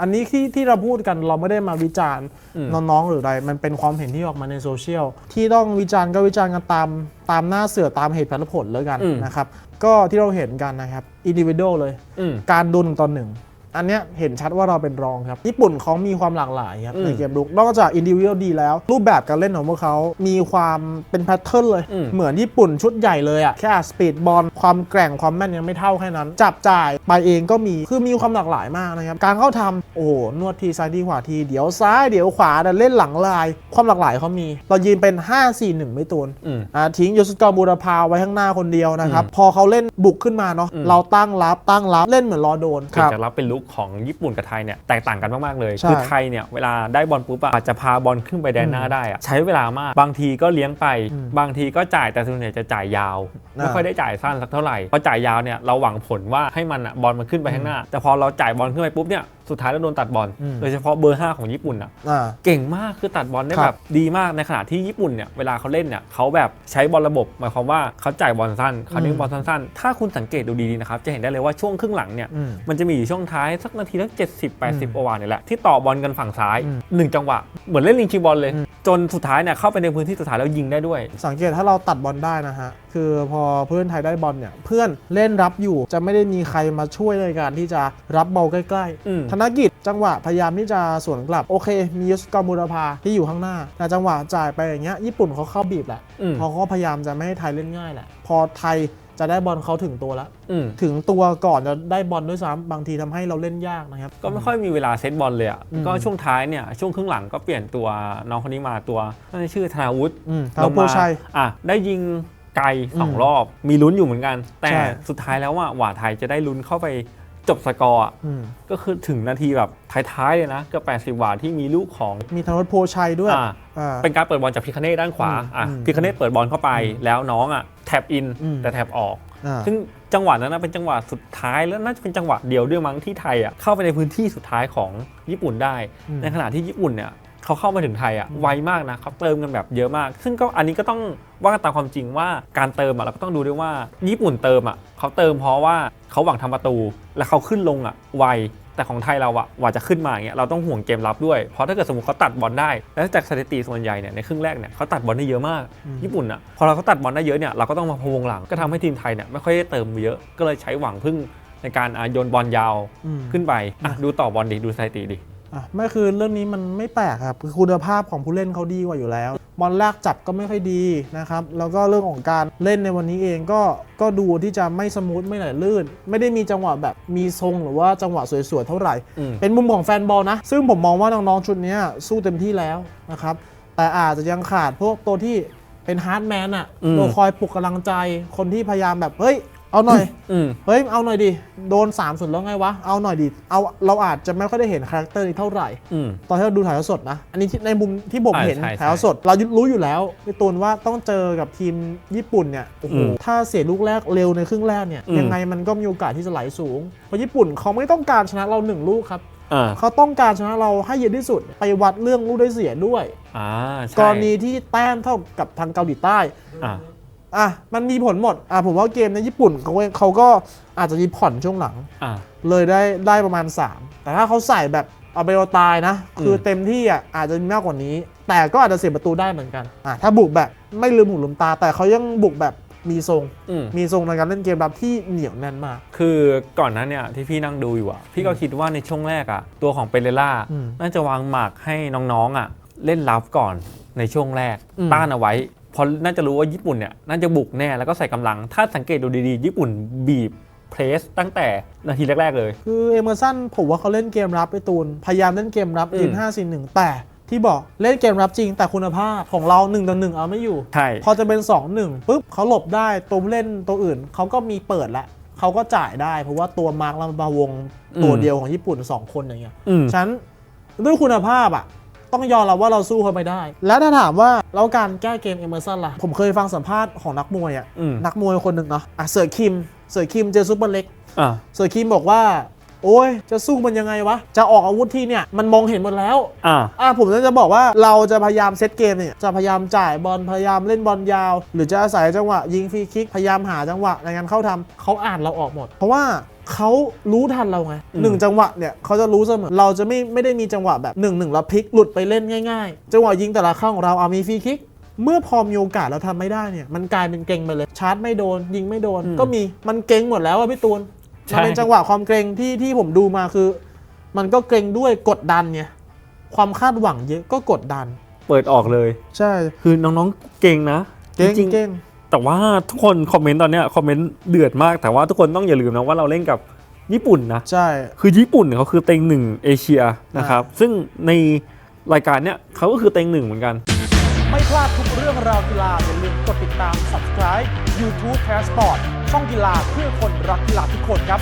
อันนี้ที่ที่เราพูดกันเราไม่ได้มาวิจารณ์อืมน้องๆหรืออะไร มันเป็นความเห็นที่ออกมาในโซเชียลที่ต้องวิจารณ์ก็วิจารณ์กันตามตามหน้าเสือตามเหตุผลแล้วกันอืมนะครับ ก็ที่เราเห็นกันนะครับอินดิวิ a l เลยอืมการดูหนึ่งต่อหนึ่ง อันเนี้ยเห็นชัดว่าเราเป็นรองครับ ญี่ปุ่นเขามีความหลากหลายครับอืมในเกมลุกนอกจากอินดิวิ a l ดีแล้ว รูปแบบการเล่นของพวกเขามีความเป็นแพทเทิร์นเลยอืมเหมือนญี่ปุ่นชุดใหญ่เลยอะแค่สปีดบอลความแกร่งความแม่นยังไม่เท่าแค่นั้น จับจ่ายไปเองก็มีคือมีความหลากหลายมากนะครับ การเข้าทำโอ้โหนวดทีซ้ายทีขวาทีเดี๋ยวซ้ายเดี๋ยวขวาแต่เล่นหลังลาย ความหลากหลายเขามี เรายืนเป็น 5-4-1 ไม่ตูนอืมอ่าทิ้งโยสุกาบูราพาไว้ข้างหน้าคนเดียวนะครับอืมพอเขาเล่นบุกขึ้นมาเนาะอืมเราตั้งรับตั้งรับเล่นเหมือนรอโดนเกิดจากรับเป็นลุคของญี่ปุ่นกับไทยเนี่ยแตกต่างกันมากๆเลยใช่คือไทยเนี่ยเวลาได้บอลปุ๊บอะอาจจะพาบอลขึ้นไปแดนหน้าได้อะใช้เวลามากบางทีก็เลี้ยงไปอืมบางทีก็จ่ายแต่ส่วนใหญ่จะจ่ายยาวอ่าไม่ค่อยได้จ่ายสั้นสักเท่าไหร่เพราะจ่ายยาวเนี่ยเราหวังผลว่าให้มันอะบอลมันขึ้นไปข้างหน้า แต่พอเราจ่ายบอลขึ้นไปปุ๊บเนี่ย สุดท้ายแล้วโดนตัดบอลอืม โดยเฉพาะเบอร์ 5 ของญี่ปุ่นอะอ่า เก่งมากคือตัดบอลได้ครับแบบ ดีมากในขณะที่ญี่ปุ่นเนี่ยเวลาเขาเล่นเนี่ยเขาแบบใช้บอลระบบหมายความว่าเขาจ่ายบอลสั้นเขาเน้นบอลสั้นๆถ้าคุณสังเกตดูดีๆนะครับจะเห็นได้เลยว่าช่วงครึ่งหลังเนี่ยอืม มันจะมีอยู่ช่วงท้ายสักนาทีละ70อืม80ประมาณนี่แหละที่ต่อบอลกันฝั่งซ้ายอืม หนึ่งจังหวะเหมือนเล่นลิงชิงบอลเลยอืมจนสุดท้ายเนี่ยเข้าไปในพื้นที่สุดท้ายแล้วยิงได้ด้วย สังเกตถ้าเราตัดบอลได้นะฮะ คือพอเพื่อนไทยได้บอลเนี่ย เพื่อนเล่นรับอยู่จะไม่ได้มีใครมาช่วยในการที่จะรับบอลใกล้อืมๆธนกิจ จังหวะพยายามที่จะสวนกลับ โอเค มียสกามูราพาที่อยู่ข้างหน้าแต่จังหวะจ่ายไปอย่างเงี้ยญี่ปุ่นเขาเข้าบีบแหละอืมเพอเขาพยายามจะไม่ให้ไทยเล่นง่ายแหละพอไทยจะได้บอลเขาถึงตัวแล้วอืมถึงตัวก่อนจะได้บอลด้วยซ้ำบางทีทำให้เราเล่นยากนะครับ ก็ไม่ค่อยมีเวลาเซตบอลเลยอะอืมก็ช่วงท้ายเนี่ยช่วงครึ่งหลังก็เปลี่ยนตัวน้องคนนี้มาตัวน่าจะชื่อธนาวุฒิอืมทาโปชัยอะได้ยิงไกลสองอืมรอบมีลุ้นอยู่เหมือนกัน แต่ใช่สุดท้ายแล้วว่าหว่าไทยจะได้ลุ้นเข้าไป จบสกอร์อะอืมก็คือถึงนาทีแบบท้ายๆเลยนะเกือบ80หวาที่มีลูกของ มีธนวัฒน์โพชัยด้วยอ่า อ่า เป็นการเปิดบอลจากพิคเน่ด้านขวาอืมอะอืมพิคเน่เปิดบอลเข้าไปแล้วน้องอะแท็บอินอืม แต่แท็บออก อ่า ซึ่งจังหวะนั้นนะเป็นจังหวะสุดท้ายแล้วน่าจะเป็นจังหวะเดียวด้วยมั้งที่ไทยอะเข้าไปในพื้นที่สุดท้ายของญี่ปุ่นได้ อืม ในขณะที่ญี่ปุ่นเนี่ย เขาเข้ามาถึงไทยอะไวมากนะเขาเติมกันแบบเยอะมาก ซึ่งก็อันนี้ก็ต้องว่ากันตามความจริงว่าการเติมอะเราก็ต้องดูด้วยว่าญี่ปุ่นเติมอะเขาเติมเพราะว่าเขาหวังทำประตู และเขาขึ้นลงอะไวแต่ของไทยเราอะกว่าจะขึ้นมาอย่างเงี้ยเราต้องห่วงเกมรับด้วย เพราะถ้าเกิดสมมติเขาตัดบอลได้ แล้วจากสถิติส่วนใหญ่เนี่ยในครึ่งแรกเนี่ยเขาตัดบอลได้เยอะมากอืมญี่ปุ่นอะพอเราเขาตัดบอลได้เยอะเนี่ยเราก็ต้องมาพะวงหลังก็ทำให้ทีมไทยเนี่ยไม่ค่อยได้เติมเยอะก็เลยใช้หวังพึ่งในการอะโยนบอลยาวอืมขึ้นไปอะดูต่อบอลดิดูสถิติดิ อะไม่คือเรื่องนี้มันไม่แปลกครับคือคุณภาพของผู้เล่นเขาดีกว่าอยู่แล้วบอลแรกจับก็ไม่ค่อยดีนะครับแล้วก็เรื่องของการเล่นในวันนี้เองก็ก็ดูที่จะไม่สมูทไม่ไหลลื่น ไม่ได้มีจังหวะแบบมีทรงหรือว่าจังหวะสวยๆเท่าไหร่อืมเป็นมุมของแฟนบอลนะ ซึ่งผมมองว่าน้องๆชุดเนี้ยสู้เต็มที่แล้วนะครับแต่อาจจะยังขาดพวกตัวที่เป็นฮาร์ดแมนอะอืมตัวคอยปลุกกำลังใจคนที่พยายามแบบเฮ้ย เอาหน่อย อืม เฮ้ย เอาหน่อยดิ โดน3ามสุดแล้วไงวะ เอาหน่อยดิ เอาเราอาจจะไม่ค่อยได้เห็นคาแรคเตอร์นี้เท่าไหร่ อืม ตอนที่เราดูถ่ายทอดสดนะ อันนี้ที่ในมุมที่ผมอ่าเห็นใช่ถ่ายทอดสด เรารู้อยู่แล้วพี่ตูนว่าต้องเจอกับทีมญี่ปุ่นเนี่ย โอ้โห อืมถ้าเสียลูกแรกเร็วในครึ่งแรกเนี่ย อืม ยังไงมันก็มีโอกาสที่จะไหลสูง เพราะญี่ปุ่นเขาไม่ต้องการชนะเราหนึ่งลูกครับ อ่าเขาต้องการชนะเราให้เยอะที่สุด ไปวัดเรื่องลูกได้เสียด้วย อ่าใช่กรณีที่แต้มเท่ากับทางเกาหลีใต้ อ่า อะมันมีผลหมดอะผมว่าเกมในญี่ปุ่นเขาเขาก็อาจจะมีผ่อนช่วงหลัง อ่า เลยได้ได้ประมาณ 3 แต่ถ้าเขาใส่แบบเอาไปเอาตายนะอืมคือเต็มที่อะอาจจะมีมากกว่านี้ แต่ก็อาจจะเสียประตูได้เหมือนกันอะถ้าบุกแบบไม่ลืมหูลืมตา แต่เขายังบุกแบบมีทรง อืม มีทรงในการเล่นเกมรับที่เหนียวแน่นมาก คือก่อนหนั้นเนี่ยที่พี่นั่งดูอยู่อะพี่ก็คิดว่าในช่วงแรกอะตัวของเปเรล่าอืมน่าจะวางหมากให้น้องๆอะเล่นรับก่อนในช่วงแรก อืม ต้านเอาไว้เพราะน่าจะรู้ว่าญี่ปุ่นเนี่ยน่าจะบุกแน่แล้วก็ใส่กำลัง ถ้าสังเกตดูดีๆ ญี่ปุ่นบีบเพรสตั้งแต่นาทีแรก ๆ เลย คือเอเมอร์สันผมว่าเขาเล่นเกมรับไปตูน พยายามเล่นเกมรับยืนอืมห้าสี่หนึ่งแต่ที่บอกเล่นเกมรับจริงแต่คุณภาพของเรา1ต่อหนึ่งเอาไม่อยู่ ใช่ พอจะเป็น 2 1ปุ๊บเขาหลบได้ตัวผู้เล่นตัวอื่นเขาก็มีเปิดแล้วเขาก็จ่ายได้เพราะว่าตัวมาร์คลำบาวงตัวเดียวของญี่ปุ่น 2 คนอย่างเงี้ยอืมฉะนันด้วยคุณภาพอะ ต้องยอมรับว่าเราสู้เขาไม่ได้ แล้วถ้าถามว่าแล้วการแก้เกมเอเมอร์สันล่ะ ผมเคยฟังสัมภาษณ์ของนักมวยอะอืม นักมวยคนหนึ่งเนาะอะเสือคิม เสือคิมเจอซูเปอร์เล็ก อ่าเสือคิมบอกว่า โอ้ย จะสู้มันยังไงวะ จะออกอาวุธที่เนี่ย มันมองเห็นหมดแล้ว อ่าอะผมจะบอกว่าเราจะพยายามเซตเกมเนี่ยจะพยายามจ่ายบอลพยายามเล่นบอลยาว หรือจะอาศัยจังหวะยิงฟรีคิกพยายามหาจังหวะในการเข้าทำเขาอ่านเราออกหมด เพราะว่า เขารู้ทันเราไงอืมหนึ่งจังหวะเนี่ยเขาจะรู้เสมอเราจะไม่ไม่ได้มีจังหวะแบบหนึ่งหนึ่งแล้วพลิกหลุดไปเล่นง่ายๆ จังหวะยิงแต่ละครั้งของเราเอามีฟรีคิก เมื่อพอมีโอกาสเราทำไม่ได้เนี่ย มันกลายเป็นเก่งไปเลย ชาร์จไม่โดน ยิงไม่โดน ก็มีมันเก่งหมดแล้วอะพี่ตูนมันเป็นจังหวะความเกรงที่ที่ผมดูมาคือ มันก็เกรงด้วยกดดันไงความคาดหวังเยอะก็กดดัน เปิดออกเลย ใช่ คือน้องๆเก่งนะ เก่งจริงๆเก่ง แต่ว่าทุกคนคอมเมนต์ตอนเนี้ยคอมเมนต์เดือดมาก แต่ว่าทุกคนต้องอย่าลืมนะว่าเราเล่นกับญี่ปุ่นนะ ใช่ คือญี่ปุ่นเนี่ยเขาคือเต็งหนึ่งเอเชียนะครับ ซึ่งในรายการเนี้ยเขาก็คือเต็งหนึ่งเหมือนกัน ไม่พลาดทุกเรื่องราวกีฬาอย่าลืมกดติดตาม subscribe YouTube Passport ช่องกีฬาเพื่อคนรักกีฬาทุกคนครับ